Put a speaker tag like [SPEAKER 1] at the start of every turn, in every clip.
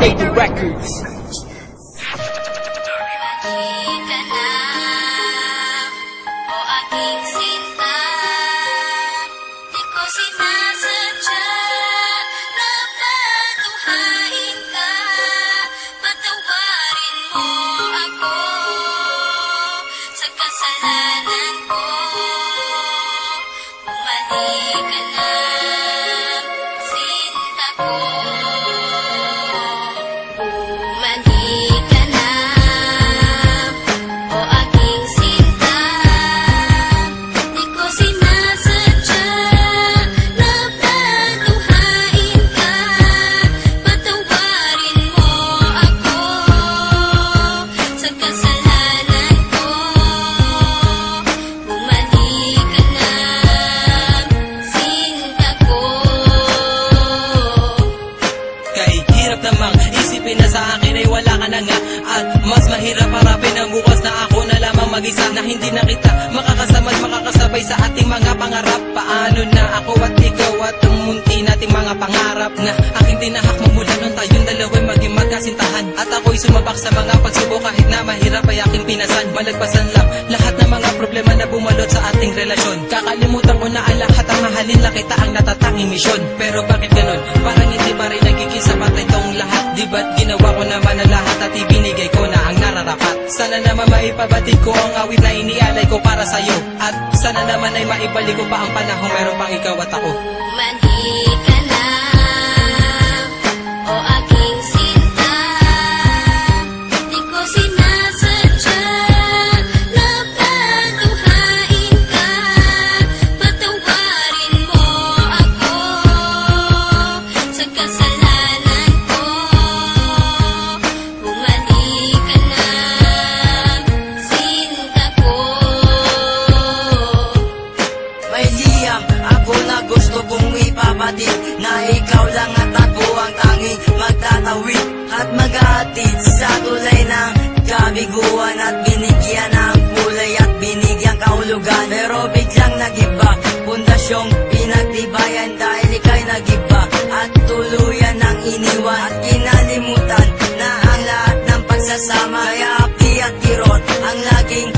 [SPEAKER 1] Lady Records.
[SPEAKER 2] Kasalanan ko Bumalik ka na,
[SPEAKER 3] Namang isipin na sa akin ay wala ka na nga. At mas mahirap harapin ang bukas na ako na lamang mag-isa Na hindi na kita makakasama makakasabay sa ating mga pangarap. Paano na ako at ikaw at ang munti nating mga pangarap Na aking tinahak mula nung tayong dalawa'y maging magkasintahan. At ako'y sumabak sa mga pagsubok kahit na mahirap ay aking pinasan. Malagpasan lang lahat ng mga problema na bumalot sa ating relasyon. Kakalimutan ko na ang lahat ang mahalin lang kita ang natatanging misyon. Pero bakit ganun? Parang Sana naman maipabatid ko ang awit na inialay ko para sa'yo. At sana naman ay maibalik ko pa ang panahon. Meron pang ikaw at ako.
[SPEAKER 2] Bumalik
[SPEAKER 4] ikaw lang at ako ang tanging magtatawid At maghahatid sa tulay ng kabiguan At binigyan ng kulay at binigyan kahulugan. Pero biglang nagiba Pundasyong pinagtibayan dahil ika'y nagiba At tuluyan ng iniwan. At kinalimutan na ang lahat ng pagsasama Kaya api at kirot ang laging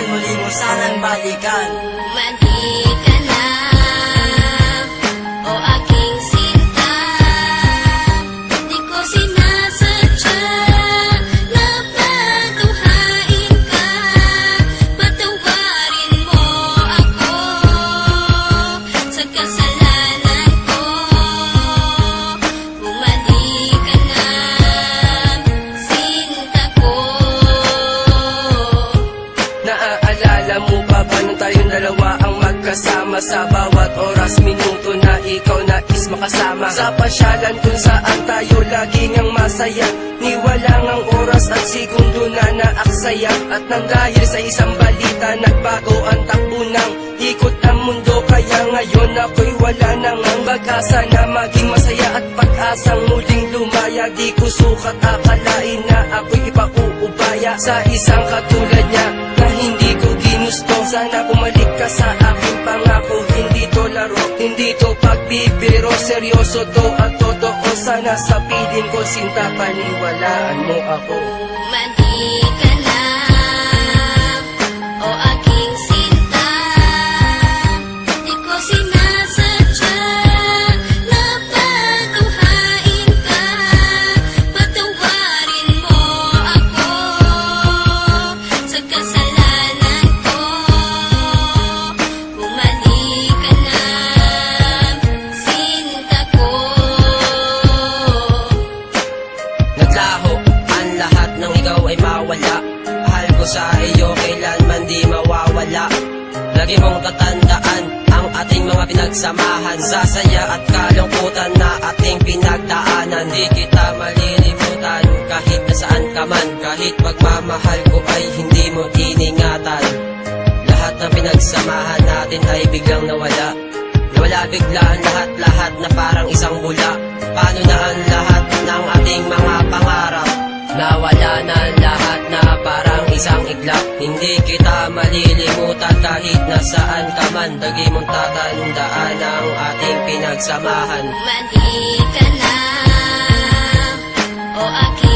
[SPEAKER 4] damdamin muli mo sanang balikan
[SPEAKER 2] Sa
[SPEAKER 3] bawat oras, minuto na ikaw nais makasama. Sa pasyalan kung saan tayo laging ang masaya. Niwalang ang oras at segundo na naaksaya. At nang dahil sa isang balita Nagbago ang takbo ng ikot ang mundo. Kaya ngayon ako'y wala nang ang pag-asa Na maging masaya. At pag-asang muling lumaya Di ko sukat akalain na ako'y ipauubaya Sa isang katulad niya na hindi ko ginusto. Sana bumalik ka sa to laro, hindi to pagbibiro Seryoso to. At totoo Sana sa ko sinta paniwalaan mo ako.
[SPEAKER 2] Bumalik
[SPEAKER 3] ating mga pinagsamahan Sa saya at kalungkutan na ating pinagdaanan. Di kita malilimutan kahit nasaan ka man Kahit pagmamahal ko ay hindi mo iningatan. Lahat ng pinagsamahan natin ay biglang nawala. Nawala bigla ang lahat-lahat na parang isang bula. Paano na ang lahat ng ating mga pangarap?
[SPEAKER 1] Nawala na lahat na parang isang iglap Hindi kita malilimutan kahit nasaan ka man. Lagi mong tatandaan ang ating pinagsamahan.
[SPEAKER 2] Mali ka na O aking